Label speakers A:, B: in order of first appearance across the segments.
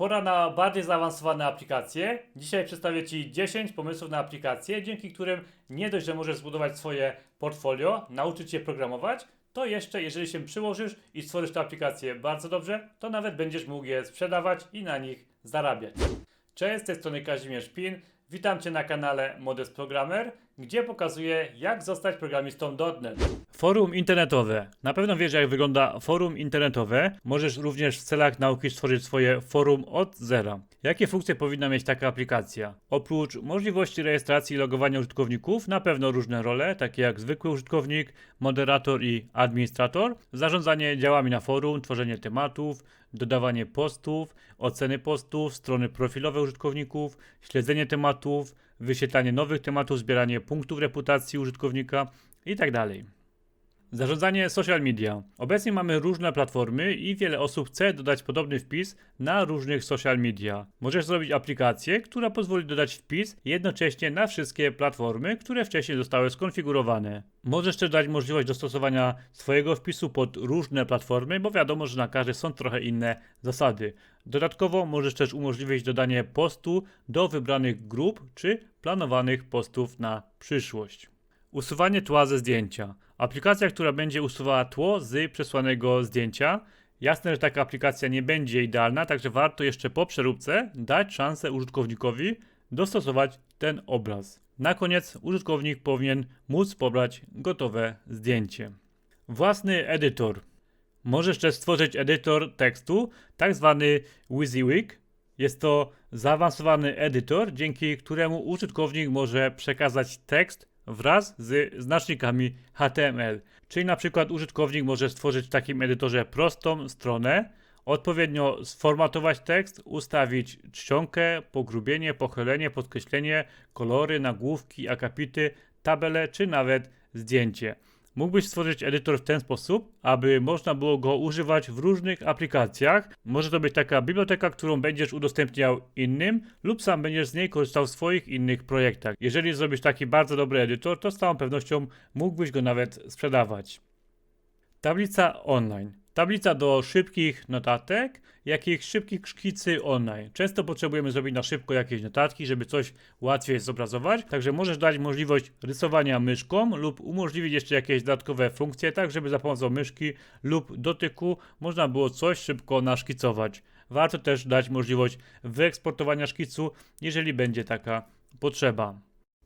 A: Pora na bardziej zaawansowane aplikacje. Dzisiaj przedstawię Ci 10 pomysłów na aplikacje, dzięki którym nie dość, że możesz zbudować swoje portfolio, nauczyć się programować, to jeszcze jeżeli się przyłożysz i stworzysz te aplikacje bardzo dobrze, to nawet będziesz mógł je sprzedawać i na nich zarabiać. Cześć, z tej strony Kazimierz Pin. Witam Cię na kanale Modest Programmer, gdzie pokazuję jak zostać programistą .NET. Forum internetowe. Na pewno wiesz jak wygląda forum internetowe. Możesz również w celach nauki stworzyć swoje forum od zera. Jakie funkcje powinna mieć taka aplikacja? Oprócz możliwości rejestracji i logowania użytkowników, na pewno różne role, takie jak zwykły użytkownik, moderator i administrator, zarządzanie działami na forum, tworzenie tematów, dodawanie postów, oceny postów, strony profilowe użytkowników, śledzenie tematów, wyświetlanie nowych tematów, zbieranie punktów reputacji użytkownika itd. Zarządzanie social media. Obecnie mamy różne platformy i wiele osób chce dodać podobny wpis na różnych social media. Możesz zrobić aplikację, która pozwoli dodać wpis jednocześnie na wszystkie platformy, które wcześniej zostały skonfigurowane. Możesz też dać możliwość dostosowania swojego wpisu pod różne platformy, bo wiadomo, że na każdej są trochę inne zasady. Dodatkowo możesz też umożliwić dodanie postu do wybranych grup czy planowanych postów na przyszłość. Usuwanie tła ze zdjęcia. Aplikacja, która będzie usuwała tło z przesłanego zdjęcia. Jasne, że taka aplikacja nie będzie idealna, także warto jeszcze po przeróbce dać szansę użytkownikowi dostosować ten obraz. Na koniec użytkownik powinien móc pobrać gotowe zdjęcie. Własny edytor. Możesz też stworzyć edytor tekstu, tak zwany WYSIWYG. Jest to zaawansowany edytor, dzięki któremu użytkownik może przekazać tekst wraz z znacznikami HTML. Czyli na przykład użytkownik może stworzyć w takim edytorze prostą stronę, odpowiednio sformatować tekst, ustawić czcionkę, pogrubienie, pochylenie, podkreślenie, kolory, nagłówki, akapity, tabele czy nawet zdjęcie. Mógłbyś stworzyć edytor w ten sposób, aby można było go używać w różnych aplikacjach. Może to być taka biblioteka, którą będziesz udostępniał innym, lub sam będziesz z niej korzystał w swoich innych projektach. Jeżeli zrobisz taki bardzo dobry edytor, to z całą pewnością mógłbyś go nawet sprzedawać. Tablica online. Tablica do szybkich notatek, jakich szybkich szkicy online. Często potrzebujemy zrobić na szybko jakieś notatki, żeby coś łatwiej zobrazować, także możesz dać możliwość rysowania myszką lub umożliwić jeszcze jakieś dodatkowe funkcje, tak żeby za pomocą myszki lub dotyku można było coś szybko naszkicować. Warto też dać możliwość wyeksportowania szkicu, jeżeli będzie taka potrzeba.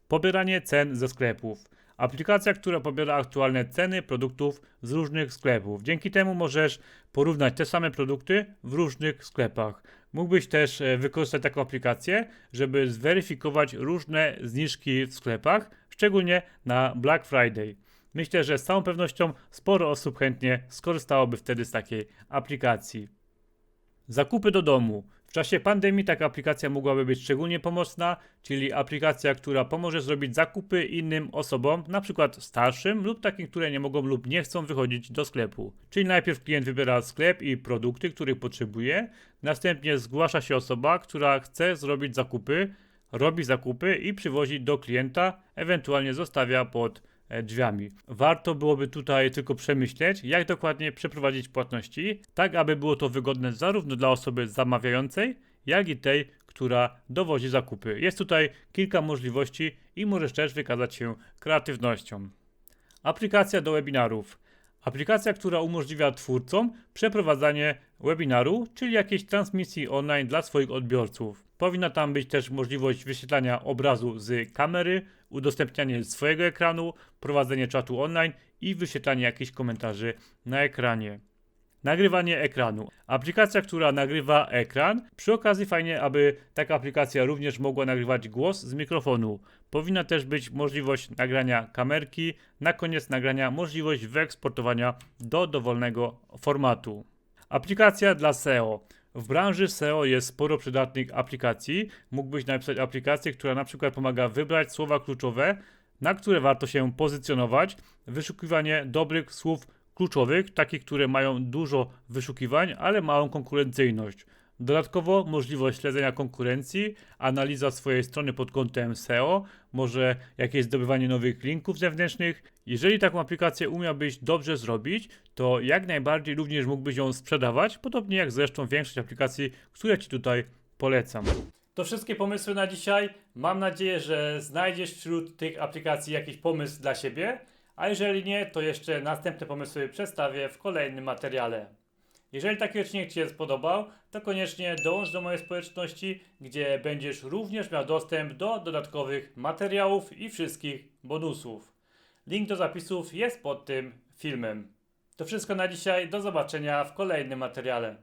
A: Pobieranie cen ze sklepów. Aplikacja, która pobiera aktualne ceny produktów z różnych sklepów. Dzięki temu możesz porównać te same produkty w różnych sklepach. Mógłbyś też e, wykorzystać taką aplikację, żeby zweryfikować różne zniżki w sklepach, szczególnie na Black Friday. Myślę, że z całą pewnością sporo osób chętnie skorzystałoby wtedy z takiej aplikacji. Zakupy do domu. Czasie pandemii taka aplikacja mogłaby być szczególnie pomocna, czyli aplikacja, która pomoże zrobić zakupy innym osobom, na przykład starszym lub takim, które nie mogą lub nie chcą wychodzić do sklepu. Czyli najpierw klient wybiera sklep i produkty, których potrzebuje, następnie zgłasza się osoba, która chce zrobić zakupy, robi zakupy i przywozi do klienta, ewentualnie zostawia pod drzwiami. Warto byłoby tutaj tylko przemyśleć, jak dokładnie przeprowadzić płatności, tak aby było to wygodne zarówno dla osoby zamawiającej, jak i tej, która dowozi zakupy. Jest tutaj kilka możliwości i możesz też wykazać się kreatywnością. Aplikacja do webinarów. Aplikacja, która umożliwia twórcom przeprowadzanie webinaru, czyli jakiejś transmisji online dla swoich odbiorców. Powinna tam być też możliwość wyświetlania obrazu z kamery, udostępnianie swojego ekranu, prowadzenie czatu online i wyświetlanie jakichś komentarzy na ekranie. Nagrywanie ekranu. Aplikacja, która nagrywa ekran. Przy okazji fajnie, aby taka aplikacja również mogła nagrywać głos z mikrofonu. Powinna też być możliwość nagrania kamerki. Na koniec nagrania możliwość wyeksportowania do dowolnego formatu. Aplikacja dla SEO. W branży SEO jest sporo przydatnych aplikacji. Mógłbyś napisać aplikację, która na przykład pomaga wybrać słowa kluczowe, na które warto się pozycjonować, wyszukiwanie dobrych słów kluczowych, takich, które mają dużo wyszukiwań, ale małą konkurencyjność. Dodatkowo możliwość śledzenia konkurencji, analiza swojej strony pod kątem SEO, może jakieś zdobywanie nowych linków zewnętrznych. Jeżeli taką aplikację umiałbyś dobrze zrobić, to jak najbardziej również mógłbyś ją sprzedawać, podobnie jak zresztą większość aplikacji, które Ci tutaj polecam. To wszystkie pomysły na dzisiaj. Mam nadzieję, że znajdziesz wśród tych aplikacji jakiś pomysł dla siebie, a jeżeli nie, to jeszcze następne pomysły przedstawię w kolejnym materiale. Jeżeli taki odcinek Ci się spodobał, to koniecznie dołącz do mojej społeczności, gdzie będziesz również miał dostęp do dodatkowych materiałów i wszystkich bonusów. Link do zapisów jest pod tym filmem. To wszystko na dzisiaj. Do zobaczenia w kolejnym materiale.